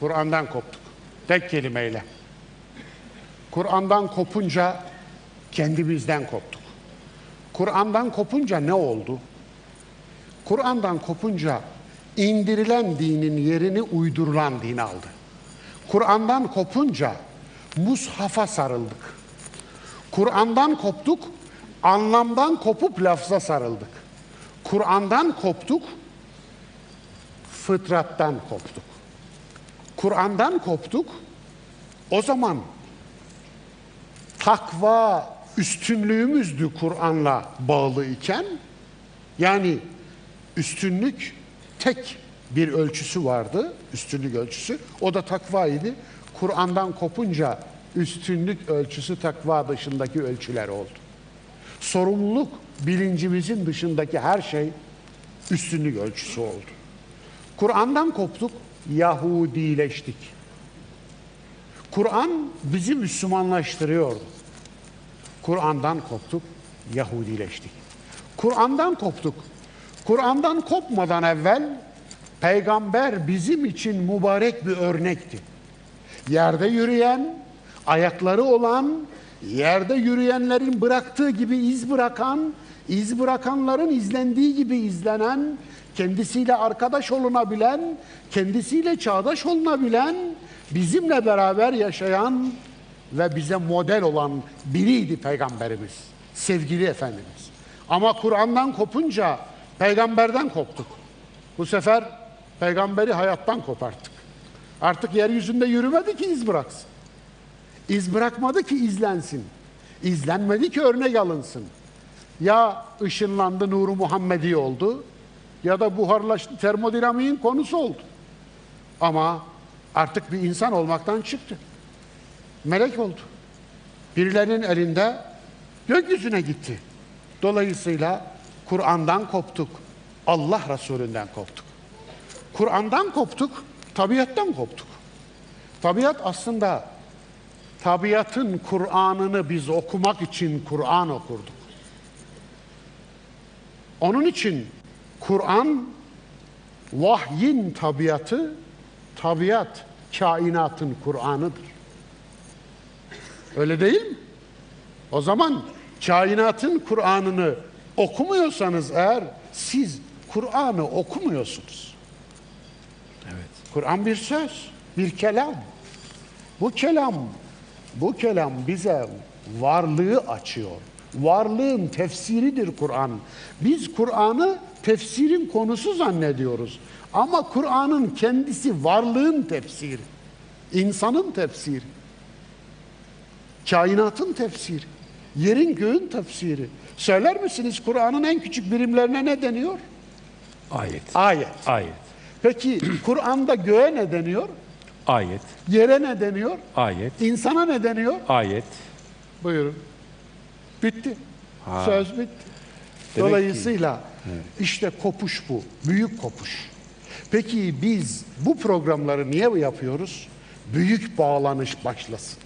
Kur'an'dan koptuk. Tek kelimeyle. Kur'an'dan kopunca kendimizden koptuk. Kur'an'dan kopunca ne oldu? Kur'an'dan kopunca indirilen dinin yerini uydurulan din aldı. Kur'an'dan kopunca mushafa sarıldık. Kur'an'dan koptuk, anlamdan kopup lafza sarıldık. Kur'an'dan koptuk, fıtrattan koptuk. Kur'an'dan koptuk, o zaman takva üstünlüğümüzdü Kur'an'la bağlı iken, yani üstünlük tek bir ölçüsü vardı, üstünlük ölçüsü, o da takvaydı. Kur'an'dan kopunca üstünlük ölçüsü takva dışındaki ölçüler oldu. Sorumluluk bilincimizin dışındaki her şey üstünlük ölçüsü oldu. Kur'an'dan koptuk, Yahudileştik. Kur'an bizi Müslümanlaştırıyordu. Kur'an'dan koptuk, Yahudileştik. Kur'an'dan koptuk. Kur'an'dan kopmadan evvel peygamber bizim için mübarek bir örnekti. Yerde yürüyen, ayakları olan, yerde yürüyenlerin bıraktığı gibi iz bırakan, iz bırakanların izlendiği gibi izlenen, kendisiyle arkadaş olunabilen, kendisiyle çağdaş olunabilen, bizimle beraber yaşayan ve bize model olan biriydi Peygamberimiz, sevgili Efendimiz. Ama Kur'an'dan kopunca peygamberden koptuk. Bu sefer peygamberi hayattan koparttık. Artık yeryüzünde yürümedi ki iz bıraksın. İz bırakmadı ki izlensin. İzlenmedi ki örnek alınsın. Ya ışınlandı nuru Muhammedi oldu ya da buharlaştı termodinamiğin konusu oldu. Ama artık bir insan olmaktan çıktı. Melek oldu. Birilerinin elinde gökyüzüne gitti. Dolayısıyla Kur'an'dan koptuk. Allah Resulü'nden koptuk. Kur'an'dan koptuk, tabiattan koptuk. Tabiat aslında tabiatın Kur'an'ını biz okumak için Kur'an okurduk. Onun için Kur'an vahyin tabiatı, tabiat kainatın Kur'an'ıdır. Öyle değil mi? O zaman kainatın Kur'an'ını okumuyorsanız eğer siz Kur'an'ı okumuyorsunuz. Evet. Kur'an bir söz, bir kelam. Bu kelam, bu kelam bize varlığı açıyor. Varlığın tefsiridir Kur'an. Biz Kur'an'ı tefsirin konusu zannediyoruz. Ama Kur'an'ın kendisi varlığın tefsiri. insanın tefsiri. Kainatın tefsiri. Yerin göğün tefsiri. Söyler misiniz Kur'an'ın en küçük birimlerine ne deniyor? Ayet. Ayet. Ayet. Peki Kur'an'da göğe ne deniyor? Ayet. Yere ne deniyor? Ayet. İnsana ne deniyor? Ayet. Buyurun. Bitti. Ha. Söz bitti. Demek Dolayısıyla işte kopuş bu. Büyük kopuş. Peki biz bu programları niye yapıyoruz? Büyük bağlanış başlasın.